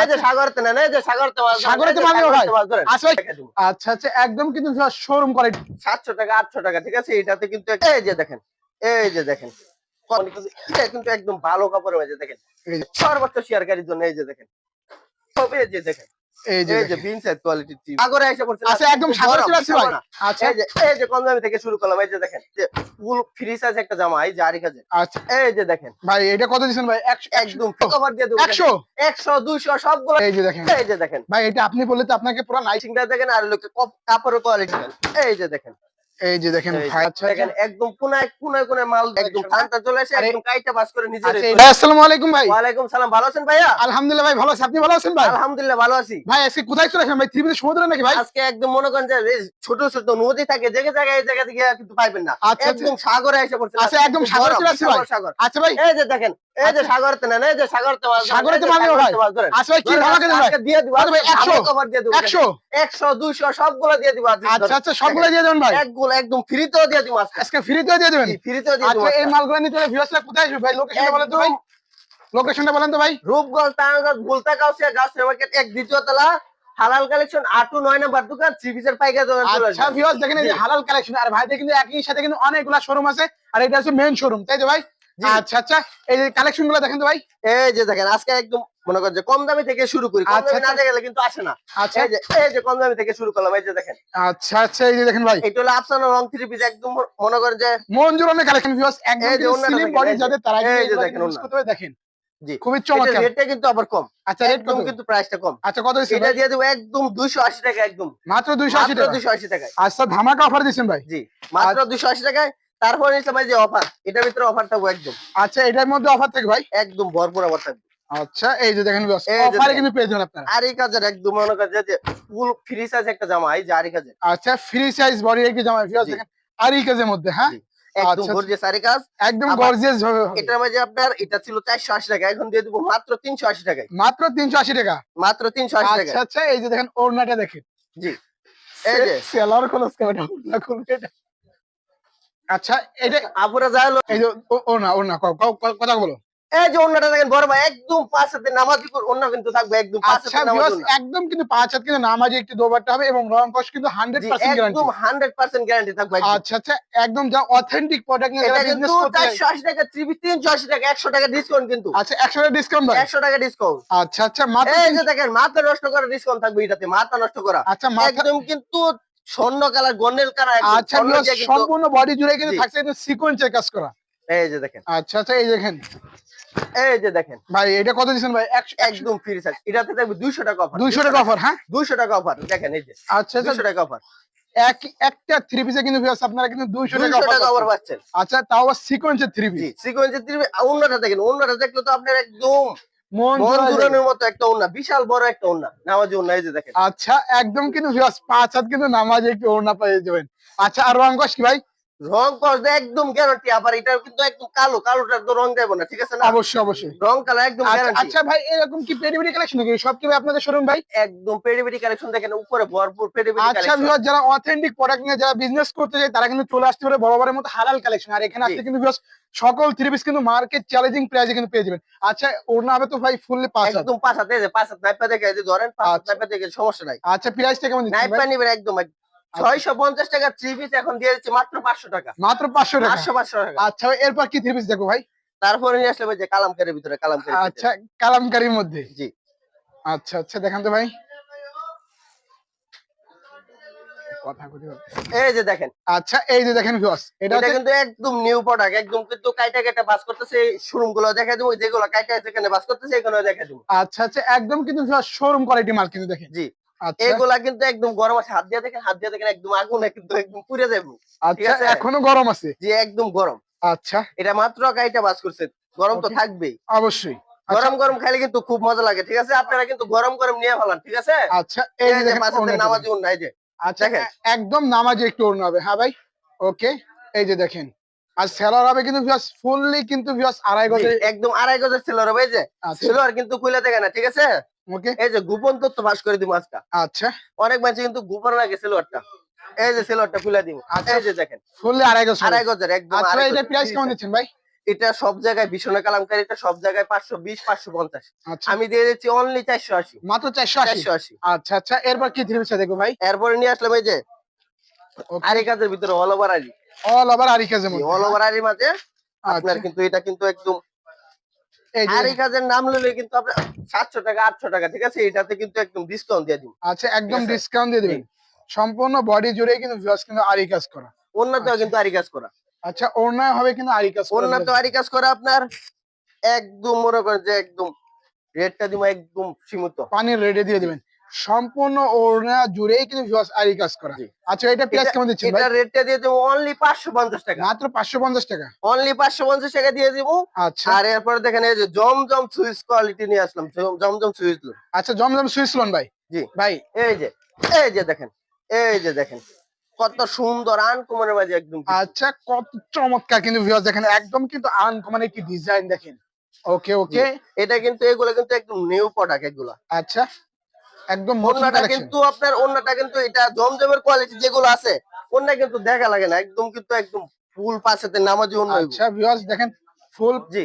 এই যে সাগরতে এই যে সাগরতে মাছ সাগরেতে মাছ। আচ্ছা আচ্ছা আচ্ছা একদম কিন্তু শোরুম করে। সাতশো টাকা আটশো টাকা ঠিক আছে? এটাতে কিন্তু এই যে দেখেন এই যে দেখেন। কিন্তু- এটা কিন্তু একদম ভালো দেখেন। সর্বোচ্চ শেয়ারকারীর জন্য এই যে দেখেন। সব এই যে দেখেন। এই যে। বিন কোয়ালিটি এসে আচ্ছা একদম সাগর চলে আসছে ভাই আচ্ছা। এই যে এই যে কম দামি থেকে শুরু করলাম। এই যে দেখেন যে ফুল ফ্রি সাইজ একটা জামা এই যে আড়ি কাজে আচ্ছা। এই যে দেখেন। ভাই এটা কত ভাই? একশো একদম কভার দিয়ে দেবো। একশো? একশো দুইশো সবগুলো। এই যে দেখেন। এই যে দেখেন। ভাই এটা আপনি বললে তো আপনাকে পুরো লাইটিং সিংটা দেখেন আর লোকে কাপড়ের কোয়ালিটি এই যে দেখেন। এই যে দেখেন আচ্ছা একদম কোনায় কোনায় কোনায় মাল একদম টানটা চলে আসে একদম কাইটা বাস করে নিজে আচ্ছা ভাই, আসসালামু আলাইকুম ভাই। ওয়ালাইকুম সালাম ভালো আছেন ভাইয়া? আলহামদুলিল্লাহ ভাই ভালো আছি। আপনি ভালো আছেন ভাই? আলহামদুলিল্লাহ ভালো আছি। ভাই আজকে কোথায় চলে আসেন ভাই? ত্রিপুরা সমুদ্র নাকি ভাই? আজকে একদম মনে করেন যে ছোট ছোট নদী থাকে যে জায়গায় এই জায়গা থেকে কিন্তু পাইবেন না। আচ্ছা, একদম সাগরে এসে পড়ছে। আচ্ছা, একদম সাগরে চলে আসছে ভাই। আচ্ছা ভাই। এই যে দেখেন এই যে সাগরতে এই সাগরতে মাছ সাগরেতে মাছ ভাই। আচ্ছা কি ভালো কেন আজকে দিয়ে দিব কত ভাই, একশো? কভার দিয়ে দিব একশো। একশো দুইশো সবগুলো দিয়ে দিব আজকে। আচ্ছা আচ্ছা সবগুলো দিয়ে দেবেন ভাই? একগুলো একদম ফ্রিতেও দিয়ে দিব আজকে। আজকে ফ্রিতে দিয়ে দেবেন? ফ্রিতেও দিয়ে দিব আচ্ছা এই মালগুলো নিতে হলে ভিউয়ার্সরা কোথায় আসবে ভাই? লোকেশনটা বলেন তো ভাই। একদম লোকেশনটা বলেন তো ভাই। রূপগঞ্জ ভুলতা কাউসিয়া গাছ মার্কেট এক দ্বিতীয় তলা হালাল কালেকশন আটু নয় নাম্বার দোকান পিসের পাইকারি দোকান চলে আচ্ছা ভিউয়ার্স দেখেন। হালাল কালেকশন আর ভাইদের কিন্তু একই সাথে কিন্তু অনেকগুলা শোরুম আছে আর এটা হচ্ছে মেইন শোরুম তাই তো ভাই। আচ্ছা আচ্ছা এই যে কালেকশনগুলো দেখেন তো ভাই? এই যে দেখেন আজকে একদম মনে করেন যে কম দামি থেকে শুরু করি। আচ্ছা, না আচ্ছা। গেলে কিন্তু আসে না। আচ্ছা। এই যে এই যে কম দামি থেকে শুরু করলাম এই যে দেখেন। আচ্ছা আচ্ছা এই যে দেখেন ভাই। এটা হলো আফসানা রং থ্রি পিস একদম মনে করেন যে মন জোরানের কালেকশন ভিউয়ার্স একদম এই যে অন্যটা স্লিম বডি যাদের তারা এই যে দেখেন। দেখেন। জি। খুবই এটা চমৎকার রেটটা কিন্তু আবার কম। আচ্ছা রেট একদম কত? কিন্তু প্রাইসটা কম। আচ্ছা কত এটা দিয়ে দেবো একদম দুইশো আশি টাকা একদম। মাত্র 280 টাকা। দুইশো আশি টাকায়। আচ্ছা ধামাকা অফার দিচ্ছেন ভাই। জি মাত্র দুইশো আশি টাকায় তারপরে নিলাম এই যে অফার এটার ভিতরে অফার থাকব একদম। আচ্ছা এটার মধ্যে অফার থাকে ভাই? একদম ভরপুর অফার থাকবে। আচ্ছা এই যে দেখেন অফারে কিন্তু পেয়ে যাবেন আপনারা। আর এই কাজের একদম মনে করেন যে ফুল ফ্রি সাইজ একটা জামা এই যে আরি কাজের আচ্ছা ফ্রি সাইজ বডি একই জামা ভিউয়ার্স জি। আর এই কাজের মধ্যে হ্যাঁ। একদম আচ্ছা, গর্জিয়াস আরি কাজ একদম গর্জিয়াস হবে। এটার মাঝে আপনার এটা ছিল চারশো আশি টাকা এখন দিয়ে দেবো মাত্র তিনশো আশি টাকায় মাত্র 380 টাকা? মাত্র তিনশো আশি আচ্ছা আচ্ছা এই যে দেখেন ওড়নাটা দেখেন। জি এই যে। সেলার খোলস কেমন ওড়না খুলবে এটা। আচ্ছা এটা আপুরা যা হলো এই যে ও- ক- ক- ক- কথা বলো। এই যে অন্যটা দেখেন বড় ভাই একদম পাঁচ হাতে নামাজি অন্য কিন্তু থাকবে একদম পাঁচ আচ্ছা হাতে নামাজি একদম কিন্তু পাঁচ হাত কিন্তু নামাজি একটি দোবারটা হবে এবং রং কস কিন্তু 100% গ্যারান্টি একদম হান্ড্রেড পার্সেন্ট গ্যারান্টি থাকবে আচ্ছা আচ্ছা একদম যা অথেন্টিক প্রোডাক্ট নিয়ে যারা বিজনেস করতে চায়। চারশো আশি টাকা থ্রি তিনশো আশি টাকা একশো টাকা ডিসকাউন্ট কিন্তু। আচ্ছা 100 টাকা ডিসকাউন্ট ভাই। একশো টাকা ডিসকাউন্ট আচ্ছা আচ্ছা মাত্র এই যে দেখেন মাথা নষ্ট করা ডিসকাউন্ট থাকবে এটাতে মাথা নষ্ট করা। আচ্ছা মাথা একদম কিন্তু স্বর্ণ কালার গন্ডেল কালার আচ্ছা সম্পূর্ণ বডি জুড়ে কিন্তু থাকছে সিকোয়েন্সের কাজ করা। এই যে দেখেন। আচ্ছা আচ্ছা এই দেখেন। এই যে দেখেন। ভাই এটা কত দিচ্ছেন ভাই? একদম ফ্রি সাইজ এটাতে টাকা অফার 200 টাকা অফার হ্যাঁ? টাকা অফার দেখেন এই যে। আচ্ছা আচ্ছা। টাকা অফার এক একটা থ্রি পিসে কিন্তু আপনারা কিন্তু 200 টাকা টাকা অফার পাচ্ছেন। আচ্ছা তাও সিকোয়েন্সের থ্রি পিস সিকোয়েন্সের ত্রিভে অন্যটা দেখেন অন্যটা দেখলে তো আপনার একদম মন। জুড়ানোর মতো একটা বিশাল বড় একটা ওন্না নামাজি ওন্না এই যে দেখেন। আচ্ছা একদম কিন্তু পাঁচ হাত কিন্তু নামাজে একটু ওড়না পেয়ে যাবেন। আচ্ছা আর রং কি ভাই? রং করতে একদম গ্যারান্টি আবার এটা কিন্তু একদম কালো কালোটার তো রং দেবো না ঠিক আছে না? অবশ্যই অবশ্যই। রং কালার একদম আচ্ছা গ্যারান্টি আচ্ছা ভাই এরকম কি পেডিবিডি কালেকশন নাকি? সব কি আপনাদের শোরুম ভাই? একদম পেডিবিডি কালেকশন দেখেন উপরে ভরপুর পেডিবিডি আচ্ছা কালেকশন ভিউয়ার যারা অথেন্টিক প্রোডাক্ট নিয়ে যারা বিজনেস করতে চায় তারা কিন্তু চলে আসতে পারে বরাবরের মতো হালাল কালেকশন আর এখানে। আসলে কিন্তু সকল থ্রি পিস কিন্তু মার্কেট চ্যালেঞ্জিং প্রাইসে কিন্তু পেয়ে যাবেন। আচ্ছা ওড়না হবে তো ভাই ফুললি পাঁচ একদম পাঁচ হাতে পাঁচ হাত নাইপা দেখে ধরেন পাঁচ হাত আচ্ছা। নাইপা দেখে সমস্যা নাই। আচ্ছা প্রাইসটা কেমন নাইপা? নিবেন একদম ছয়শো পঞ্চাশ টাকা থ্রি পিস এখন দিয়ে দিচ্ছি মাত্র পাঁচশো টাকা। মাত্র পাঁচশো টাকা? পাঁচশো পাঁচশো টাকা। আচ্ছা এরপর কি থ্রি পিস দেখো ভাই? তারপরে নিয়ে আসলে যে কালামকারের ভিতরে কালামকারি আচ্ছা কালামকারির মধ্যে? জি। আচ্ছা আচ্ছা দেখান তো ভাই। এই যে দেখেন। আচ্ছা এই যে দেখেন ভিউয়ার্স এটা কিন্তু একদম নিউ প্রোডাক্ট একদম কিন্তু কাইটা কাইটা বাস করতেছে শোরুমগুলো দেখা দেবো যেগুলো কাইটা সেখানে বাস করতেছে এখানে দেখা দেবো। আচ্ছা আচ্ছা একদম কিন্তু শোরুম কোয়ালিটি মাল কিন্তু দেখেন। জি। আচ্ছা এগুলা কিন্তু একদম গরম আছে। হাত দিয়ে দেখেন হাত দিয়ে দেখেন একদম আগুনে কিন্তু একদম পুড়ে যাব ঠিক আচ্ছা আছে? এখনও গরম আছে? যে একদম গরম। আচ্ছা। এটা মাত্র কাইটা বাস করছে। গরম তো থাকবেই। অবশ্যই। আচ্ছা। গরম গরম খাইলে কিন্তু খুব মজা লাগে ঠিক আছে? আপনারা কিন্তু গরম গরম নিয়ে ফেলান ঠিক আছে? আচ্ছা এই যে মাছের নামাজ নাই যে। আচ্ছা একদম নামাজে একটু ওড়না হবে হ্যাঁ ভাই? ওকে এই যে দেখেন। আর সেলার হবে কিন্তু ভিউয়ার্স ফুললি কিন্তু ভিউয়ার্স আড়াই গজে একদম আড়াই গজের ছিল হবে যে। আচ্ছা। কিন্তু খুলে দেখে না ঠিক আছে? ওকে এই যে গোপন তথ্য ফাঁস করে দিব আজকা। আচ্ছা। অনেক মানুষ কিন্তু গোপন লাগে সিলোয়ারটা এই যে সিলোয়ারটা খুলে দিব। আচ্ছা। এই যে দেখেন। ফুললি আড়াই গজ আড়াই গজের একদম আচ্ছা এটা প্রাইস কেমন দিচ্ছেন ভাই? এটা সব জায়গায় ভীষণ কালামকারী এটা সব জায়গায় পাঁচশো বিশ পাঁচশো পঞ্চাশ। আচ্ছা। আমি দিয়ে দিচ্ছি অনলি চারশো আশি। মাত্র চারশো আশি? চারশো আশি। আচ্ছা আচ্ছা। এরপর কি থ্রি পিসটা দেখব ভাই? এরপরে নিয়ে আসলাম এই যে আরি কাজের ভিতরে অল ওভার আরি। অল ওভার আরি কাজের মধ্যে অল ওভার মাঝে। আপনার আচ্ছা, কিন্তু এটা কিন্তু একদম এই কাজের নাম লইলে কিন্তু আপনার সাতশো টাকা আটশো টাকা ঠিক আছে? এটাতে কিন্তু একদম ডিসকাউন্ট দিয়ে দিব আচ্ছা একদম ডিসকাউন্ট দিয়ে দিবেন। সম্পূর্ণ বডি জুড়ে কিন্তু আরি কাজ করা। অন্যতেও আচ্ছা। কিন্তু আরি কাজ করা। আচ্ছা অন্য হবে কিন্তু আরি কাজ করা। আরি কাজ করা আপনার। একদম মনে করেন যে একদম রেটটা দিব একদম সীমিত। পানির রেডে দিয়ে দিবেন। সম্পূর্ণ ওড়না জুড়েই কিন্তু ভিউয়ার্স আরি কাজ করা। আচ্ছা এটা প্রাইস কেমন দিচ্ছেন ভাই? এটা রেটটা দিয়ে দেবো অনলি পাঁচশো পঞ্চাশ টাকা। মাত্র পাঁচশো পঞ্চাশ টাকা? অনলি পাঁচশো পঞ্চাশ টাকা দিয়ে দিব। আচ্ছা। আর এরপরে দেখেন এই যে জমজম সুইচ কোয়ালিটি নিয়ে আসলাম। জম- জমজম সুইচ আচ্ছা জমজম সুইচ লোন ভাই। জি। ভাই। এই যে এই যে দেখেন এই যে দেখেন কত সুন্দর আনকমনের মাঝে একদম আচ্ছা কত চমৎকার কিন্তু ভিউয়ার্স দেখেন একদম কিন্তু আনকমন একটি ডিজাইন দেখেন। ওকে ওকে এটা কিন্তু এগুলো কিন্তু একদম নিউ প্রোডাক্ট এগুলো। আচ্ছা। একদম নতুন কিন্তু আপনার অন্যটা কিন্তু এটা জমজমের কোয়ালিটি যেগুলো আছে অন্য কিন্তু দেখা লাগে না। একদম কিন্তু একদম ফুল পাশেতে নামাজি হইবো। আচ্ছা ভিউয়ার্স দেখেন ফুল জি।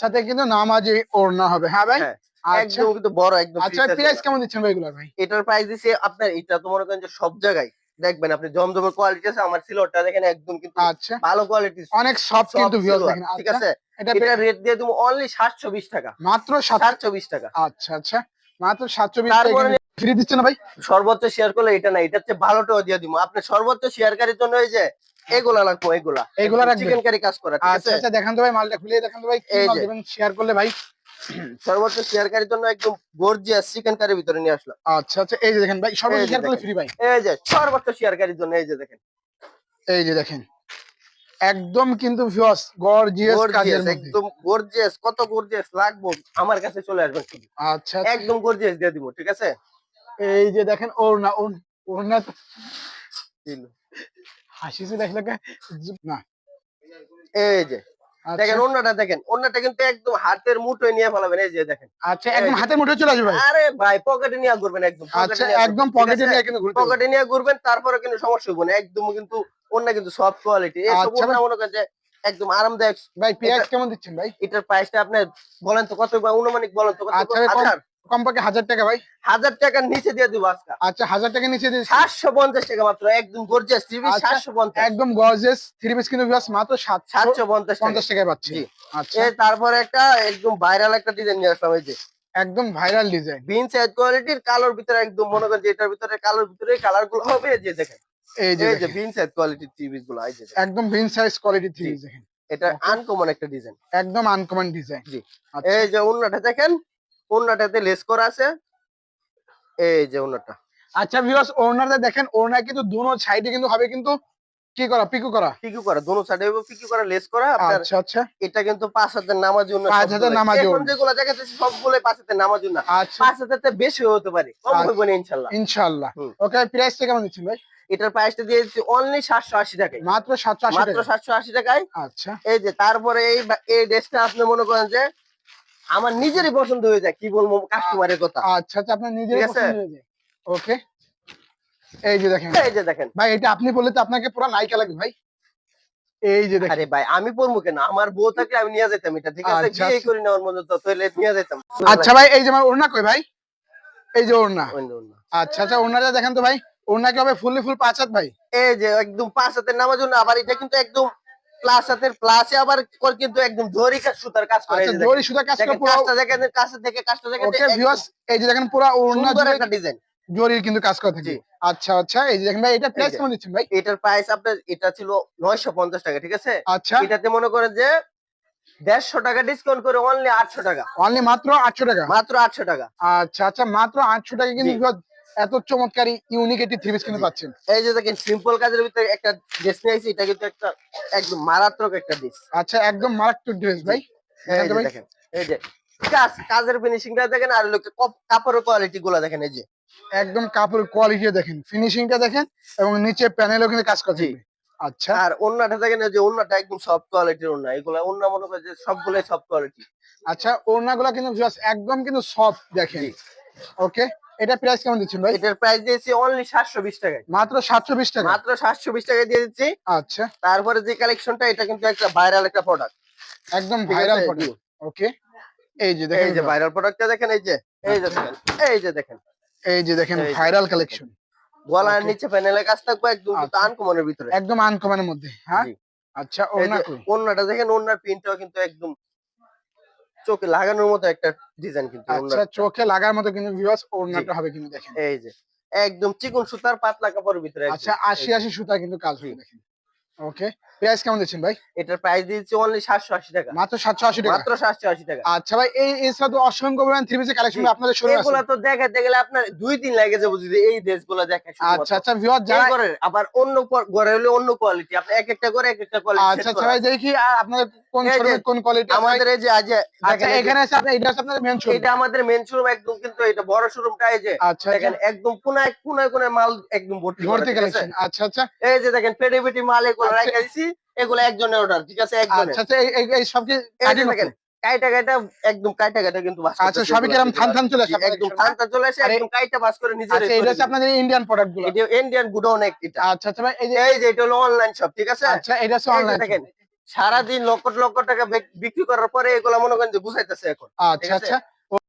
সাথে কিন্তু নামাজি ওড়না হবে। হ্যাঁ ভাই? হ্যাঁ, আচ্ছা। একদম কিন্তু বড় একদম আচ্ছা প্রাইস কেমন দিচ্ছেন ভাই এগুলো ভাই? এটার প্রাইস দিছে আপনার এটা তো মনে করেন যে সব জায়গায়। দেখবেন আপনি জমজমের কোয়ালিটি আছে আমার সিলরটা দেখেন একদম কিন্তু আচ্ছা। ভালো কোয়ালিটি অনেক সফট কিন্তু ভিউয়ার্স দেখেন। ঠিক আচ্ছা আছে এটা এটা রেট দিয়ে দেবো অনলি সাতশো বিশ টাকা। মাত্র সাত সাতশো বিশ টাকা। আচ্ছা আচ্ছা। মাত্র সাতশো বিশ ফ্রি দিচ্ছে না ভাই? সর্বোচ্চ শেয়ার করলে এটা না এটা হচ্ছে ভালোটাও দিয়ে দিব। আপনি সর্বোচ্চ শেয়ারকারীর জন্য এই যে এগুলা লাগবো এগুলা। এগুলা? চিকেন কারি কাজ করা আচ্ছা আচ্ছা দেখান তো ভাই মালটা খুলে দেখান তো ভাই শেয়ার করলে ভাই? সর্বোচ্চ শেয়ারকারীর জন্য একদম গর্জিয়াস চিকেন কারির ভিতরে নিয়ে আসলাম। আচ্ছা আচ্ছা এই যে দেখেন ভাই সর্বোচ্চ শেয়ার করলে ফ্রি ভাই। এই যে সর্বোচ্চ শেয়ারকারীর জন্য এই যে দেখেন। এই যে দেখেন। একদম কিন্তু ভিউয়ার্স গর্জিয়াস কাজের একদম গর্জিয়াস কত গর্জিয়াস লাগবো আমার কাছে চলে আসবেন আচ্ছা একদম গর্জিয়াস দিয়ে দিব ঠিক আছে? এই যে দেখেন ওড়না ওড়- ওড়না হাসিছে দেখলে কে? না। এই যে আচ্ছা। দেখেন অন্যটা দেখেন অন্যটা কিন্তু একদম হাতের মুঠোয় নিয়ে ফেলাবেন এই যে দেখেন। আচ্ছা একদম হাতের মুঠে চলে আসবে আরে ভাই পকেটে নিয়ে ঘুরবেন একদম আচ্ছা একদম পকেটে নিয়ে কিন্তু পকেটে নিয়ে ঘুরবেন তারপরে কিন্তু সমস্যা হবে না একদম কিন্তু অন্য কিন্তু সফট কোয়ালিটি এই সব আচ্ছা মনে করেন যে একদম আরামদায়ক। ভাই পেঁয়াজ কেমন দিচ্ছেন ভাই? এটার প্রাইসটা আপনি বলেন তো কত বা অনুমানিক বলেন তো কত আচ্ছা, কম- হাজার কমপক্ষে হাজার টাকা ভাই। হাজার টাকার নিচে দিয়ে দিব আজকে। আচ্ছা হাজার টাকা নিচে দিয়েছি সাতশো পঞ্চাশ টাকা মাত্র একদম গর্জিয়াস টিভি আচ্ছা, সাতশো পঞ্চাশ। একদম গর্জিয়াস থ্রি পিস কিন্তু মাত্র সাতশো পঞ্চাশ টাকা। পঞ্চাশ টাকায় পাচ্ছি। আচ্ছা। এই তারপরে একটা একদম ভাইরাল একটা ডিজাইন নিয়ে আসলাম এই যে। একদম ভাইরাল ডিজাইন বিন সাইজ কোয়ালিটির কালোর ভিতরে একদম মনে করেন যে এটার ভিতরে কালোর ভিতরে কালারগুলো হবে এই যে দেখেন। এই যে এই দেখেন, বিন সাইজ কোয়ালিটির টিভি গুলো এই যে একদম ভিন সাইজ কোয়ালিটি থ্রি জি। দেখেন। এটা আনকমন একটা ডিজাইন একদম আনকমন ডিজাইন জি। আচ্ছা। এই যে উন্নাটা দেখেন উন্নাটাতে লেস করা আছে। এই যে আচ্ছা ভিউয়ার্স দেখেন কিন্তু দুনো সাইডে কিন্তু হবে কিন্তু কি করা? পিকু করা? পিকু করা দোনো সাইডে পিকু করা লেস করা। আপনার আচ্ছা আচ্ছা। এটা কিন্তু নামাজ জন্য 5,000 নামাজি এখন ওড়না। যেগুলো দেখাচ্ছে সবগুলো পাঁচ হাজার নামাজ জন্য আচ্ছা। বেশি হতে পারে কম আচ্ছা। না ইনশাল্লাহ। ইনশাআল্লাহ হুম। ওকে প্রাইসটা কেমন দিচ্ছেন ভাই? এটার প্রাইসটা দিয়ে দিচ্ছি অনলি সাতশো আশি টাকায়। মাত্র সাতশো আশি মাত্র সাতশো আশি টাকায়। আচ্ছা। এই যে তারপরে এই এই ড্রেসটা আপনি মনে করেন যে আমার নিজেরই পছন্দ হয়ে যায় কি বলব কাস্টমারের কথা। আচ্ছা আচ্ছা আপনার নিজের পছন্দ হয়ে যায়। ওকে এই যে দেখেন। এই যে দেখেন। ভাই এটা আপনি বললে তো আপনাকে পুরো নাইকা লাগবে ভাই। এই যে দেখেন। আরে ভাই আমি পড়ব কেন? আমার বউ থাকলে আমি নিয়ে যেতাম এটা ঠিক আছে? আচ্ছা, বিয়ে আচ্ছা। করি নেওয়ার মধ্যে তো তাহলে নিয়ে যেতাম। আচ্ছা ভাই এই যে আমার ওড়না কই ভাই? এই যে ওড়না। আচ্ছা আচ্ছা ওড়নাটা দেখেন তো ভাই। ওড়না কি হবে ফুললি ফুল পাঁচ হাত ভাই। এই যে একদম পাঁচ হাতের নামার জন্য আবার এটা কিন্তু একদম প্লাস হাতের প্লাসে আবার কিন্তু একদম জরি সুতার কাজ করে আচ্ছা যে দড়ি কাজ করে পুরো কাজটা দেখেন কাছে থেকে কাজটা দেখেন ওকে ভিউয়ার্স এই যে দেখেন পুরো ওড়না জুড়ে একটা ডিজাইন জরির কিন্তু কাজ করা থাকে। আচ্ছা আচ্ছা এই যে দেখেন ভাই এটা প্রাইস কেমন দিচ্ছেন ভাই? এটার প্রাইস আপনার এটা ছিল নয়শো পঞ্চাশ টাকা ঠিক আছে? আচ্ছা। এটাতে মনে করেন যে দেড়শো টাকা ডিসকাউন্ট করে অনলি আটশো টাকা। অনলি মাত্র আটশো টাকা? মাত্র আটশো টাকা। আচ্ছা আচ্ছা মাত্র আটশো টাকা কিন্তু এত চমৎকারী ইউনিক একটি থ্রি পিস কিন্তু পাচ্ছেন। এই যে দেখেন সিম্পল কাজের ভিতরে একটা ড্রেস নিয়ে আসছি এটা কিন্তু একটা একদম মারাত্মক একটা ড্রেস আচ্ছা একদম মারাত্মক ড্রেস ভাই। দেখান এই যে কাজ কাজের ফিনিশিংটা দেখেন আর লোকে কাপড়ের কোয়ালিটি গুলো দেখেন এই যে। একদম কাপড়ের কোয়ালিটি দেখেন ফিনিশিংটা দেখেন এবং নিচে প্যানেলও কিন্তু কাজ করা জি। আচ্ছা। আর অন্যটা দেখেন এই যে অন্যটা একদম সফট কোয়ালিটির অন্য এগুলো অন্য মনে করে যে সবগুলোই সফট কোয়ালিটি আচ্ছা ওড়নাগুলো কিন্তু viewers একদম কিন্তু সফট দেখেন। ওকে এটা প্রাইস কেমন দিচ্ছেন ভাই? এটার প্রাইস দিয়েছি অনলি সাতশো বিশ টাকায়। মাত্র সাতশো বিশ টাকা মাত্র সাতশো বিশ টাকায় দিয়ে দিচ্ছি। আচ্ছা। তারপরে যে কালেকশনটা এটা কিন্তু একটা ভাইরাল একটা প্রোডাক্ট একদম ভাইরাল প্রোডাক্ট ওকে এই যে দেখেন এই যে ভাইরাল প্রোডাক্টটা দেখেন এই যে এই যে দেখেন এই যে দেখেন। এই যে দেখেন ভাইরাল কালেকশন গলার নিচে প্যানেলের কাজ থাকবে একদম কিন্তু আচ্ছা। আনকমনের ভিতরে। একদম আনকমনের মধ্যে হ্যাঁ? আচ্ছা ওনা কই ওন্নাটা দেখেন ওনার প্রিন্টটাও কিন্তু একদম চোখে লাগানোর মতো একটা ডিজাইন কিন্তু আচ্ছা চোখে লাগার মতো কিন্তু ভিউয়ার্স ওড়নাটা হবে কিন্তু দেখেন। এই যে একদম চিকন সুতার পাতলা কাপড়ের ভিতরে আচ্ছা আশি। আশি সুতা কিন্তু কাজ হবে দেখেন। ওকে প্রাইস কেমন দিচ্ছেন ভাই? এটার প্রাইস দিয়েছি অনলি সাতশো আশি টাকা। মাত্র সাতশো আশি টাকা? মাত্র সাতশো আশি টাকা। আচ্ছা ভাই এই এছাড়া তো অসংখ্য পরিমাণ থ্রি পিসের কালেকশন। আপনাদের শোরুমে এগুলা আছে। তো দেখাতে গেলে আপনার দুই দিন লাগে যাব যদি এই ড্রেসগুলো দেখে আচ্ছা আচ্ছা ভিউয়ার যারা করে আবার অন্য ঘরে হলে অন্য কোয়ালিটি আপনি এক একটা করে এক একটা আচ্ছা আচ্ছা ভাই দেখি আপনাদের কোন শোরুমে কোন কোয়ালিটি আমাদের এই যে আজ আচ্ছা এখানে আছে আপনার এটা আপনাদের মেন শোরুম এটা আমাদের মেন শোরুম একদম কিন্তু এটা বড় শোরুমটা এই যে আচ্ছা দেখেন একদম কোনায় কোনায় কোনায় মাল একদম ভর্তি ভর্তি কালেকশন আচ্ছা আচ্ছা। এই যে দেখেন পেটে পেটি মাল এগুলো আচ্ছা। রাখা দিছি। এগুলো একজনের অর্ডার ঠিক আছে? একজনের। আচ্ছা এই- এই এই সব কি এই যে কাটিং দেখেন কাইটা কাইটা একদম কাইটা কাইটা কিন্তু বাস আচ্ছা সবই কীরকম থান থান চলে আসে একদম থানটা চলে আসে একদম কাইটা বাস করে নিজে আচ্ছা এটা হচ্ছে আপনাদের ইন্ডিয়ান প্রোডাক্টগুলো। এটা ইন্ডিয়ান গুডাউন এটা। আচ্ছা আচ্ছা ভাই এই যে এই যে এটা হলো অনলাইন শপ ঠিক আছে? আচ্ছা এটা হচ্ছে অনলাইন দেখেন সারাদিন লক্ষ লক্ষ টাকা বিক্রি করার পরে এগুলো মনে করেন যে বুঝাইতেছে এখন আচ্ছা? আচ্ছা।